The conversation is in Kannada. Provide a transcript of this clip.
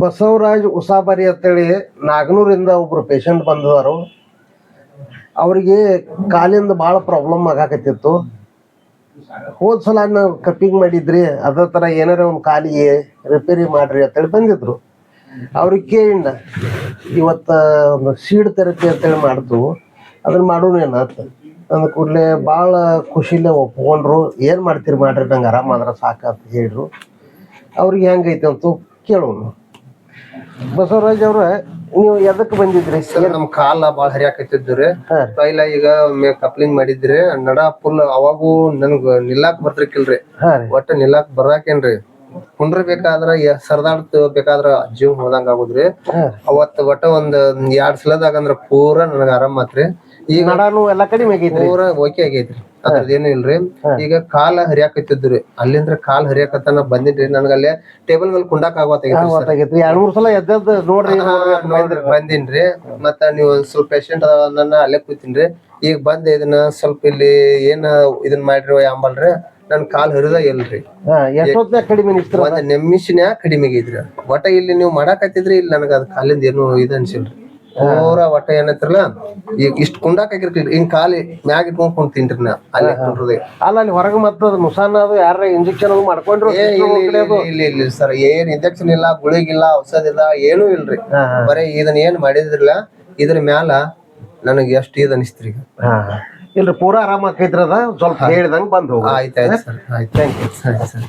ಬಸವರಾಜ್ ಉಸಾಬರಿ ಅಂತೇಳಿ ನಾಗನೂರಿಂದ ಒಬ್ರು ಪೇಷಂಟ್ ಬಂದವರು. ಅವರಿಗೆ ಕಾಲಿಂದ ಭಾಳ ಪ್ರಾಬ್ಲಮ್ ಆಗಾಕತ್ತಿತ್ತು. ಹೋದ್ ಸಲ ನಾವು ಕಪ್ಪಿಂಗ್ ಮಾಡಿದ್ರಿ, ಅದೇ ಥರ ಏನಾರ ಒಂದು ಕಾಲಿಗೆ ರಿಪೇರಿ ಮಾಡ್ರಿ ಅಂತೇಳಿ ಬಂದಿದ್ರು. ಅವ್ರಿಗೆ ಕೇಳಿಂದ, ಇವತ್ತು ಒಂದು ಸೀಡ್ ಥೆರಪಿ ಅಂತೇಳಿ ಮಾಡ್ತು ಅದನ್ನ ಮಾಡೋಣ ಅಂತ ಅಂದ ಕೂಡಲೇ ಭಾಳ ಖುಷಿಲೇ ಒಪ್ಕೊಂಡ್ರು, ಏನು ಮಾಡ್ತೀರಿ ಮಾಡ್ರಿ, ನಂಗೆ ಆರಾಮಾದ್ರೆ ಸಾಕಂತ ಹೇಳಿದ್ರು. ಅವ್ರಿಗೆ ಹೆಂಗೈತೆ ಅಂತ ಕೇಳೋಣ ಬಸವರಾಜ್ ಅವ್ರ ನೀವು ಎದಕ್ಕೆ ಬಂದಿದ್ರಿ? ಸರ್ ನಮ್ ಕಾಲ ಬಾಳ ಹರಿಯಾಕತ್ತಿದ್ರಿ. ಪೈಲ ಈಗ ಕಪ್ಲಿಂಗ್ ಮಾಡಿದ್ರಿ. ನಡ ಫುಲ್ ಅವಾಗೂ ನನ್ಗ ನಿಲ್ಲಾಕ್ ಬರ್ತಿರ್ಕಿಲ್ರಿ. ಒಟ್ಟ ನಿಲ್ಲಾಕ್ ಬರಾಕೇನ್ರಿ. ಕುಂಡ್ರಬೇಕಾದ್ರ ಸರ್ದಾಡ್ತ ಬೇಕಾದ್ರ ಜೀವ ಹೋದಂಗ ಆಗುದ್ರಿ. ಅವತ್ತ ಅವತ್ ಒಟ್ಟ ಒಂದ್ ಎರಡ್ ಸಲದಾಗ ಅಂದ್ರ ಪೂರಾ ನನಗ ಆರಾಮ್ ಆತ್ರಿ. ಈಗ ನಡಾನು ಎಲ್ಲಾ ಕಡಿಮೆ ಪೂರ ಪೂರಾ ಓಕೆ ಆಗೈತ್ರಿ. ಅದ್ರದ್ದೇನು ಇಲ್ರಿ? ಈಗ ಕಾಲ ಹರಿಯಾಕತ್ತಿದ್ರಿ ಅಲ್ಲಿಂದ್ರ ಕಾಲ್ ಹರಿಯಾಕತ್ತನ ಬಂದಿನ್ರಿ ನನಗ ಅಲ್ಲೇ ಟೇಬಲ್ ಮೇಲೆ ಕುಂಡಾಕ್ ಎರಡ್ ಮೂರ್ ಸಲ ಎದ್ದದ್ದು ನೋಡ್ರಿ ಬಂದಿನ್ರಿ. ಮತ್ತ ನೀವು ಸ್ವಲ್ಪ ಪೇಷಂಟ್ ನನ್ನ ಅಲ್ಲೇ ಕೂತೀನ್ರಿ. ಈಗ ಬಂದ್ ಇದನ್ನ ಸ್ವಲ್ಪ ಇಲ್ಲಿ ಏನ್ ಇದನ್ ಮಾಡ್ರಿ ಅಂಬಲ್ರಿ ನನ್ ಕಾಲ್ ಹರಿದ ಇಲ್ರಿ. ಎಷ್ಟೊತ್ತಿನಾಗ ಕಡಿಮೆ ಒಂದ್ ನಿಮಿಷನ್ಯಾಗ ಕಡಿಮೆ ಆಗೈತ್ರಿ ಒಟ್ಟ ಇಲ್ಲಿ ನೀವು ಮಾಡಾಕತ್ತಿದ್ರಿ? ಇಲ್ಲಿ ನನಗ ಅದ್ ಕಾಲಿಂದ ಏನು ಇದು ಅನ್ಸಿಲ್ರಿ. ಪೂರಾ ಒಟ್ಟ ಏನತ್ರಲ್ಲ? ಈಗ ಇಷ್ಟ ಕುಂಡಾಕ್ ಹಿಂಗ್ ಕಾಲಿ ಮ್ಯಾಗ ಇಟ್ಕೊಂಡ್ ಕುಂತಿನ್ರಿ ನಾ. ಅಲ್ಲಿ ಅಲ್ಲ ಅಲ್ಲಿ ಹೊರಗೆ ಅದು ಮುಸಾನ ಅದು ಯಾರ ಇಂಜೆಕ್ಷನ್ ಅದು ಮಾಡ್ಕೊಂಡ್ರು ಏ ಇಲ್ಲ ಇಲ್ಲ ಇಲ್ಲ ಇಲ್ಲ ಸರ್. ಏನ್ ಇಂಜೆಕ್ಷನ್ ಇಲ್ಲ ಗುಳಿಗಿಲ್ಲ ಔಷಧ ಇಲ್ಲ ಏನೂ ಇಲ್ರಿ. ಬರೇ ಇದನ್ನ ಏನ್ ಮಾಡಿದ್ರಲ್ಲ ಇದ್ರ ಮ್ಯಾಲ ನನಗೆ ಎಷ್ಟು ಇದ್ ಅನಿಸ್ತ್ರಿ ಈಗ. ಹಾ ಇಲ್ರಿ ಪೂರಾ ಆರಾಮ ಆಕೈತ್ರಿ ಅದ ಸ್ವಲ್ಪ ಹೇಳ್ದಂಗ್ ಬಂದ್ ಹೋಗ್ರಿ ಆಯ್ತಾಯ್ತು ಸರ್. ಆಯ್ತು. ಥ್ಯಾಂಕ್ ಯು ಸರಿ ಸರಿ.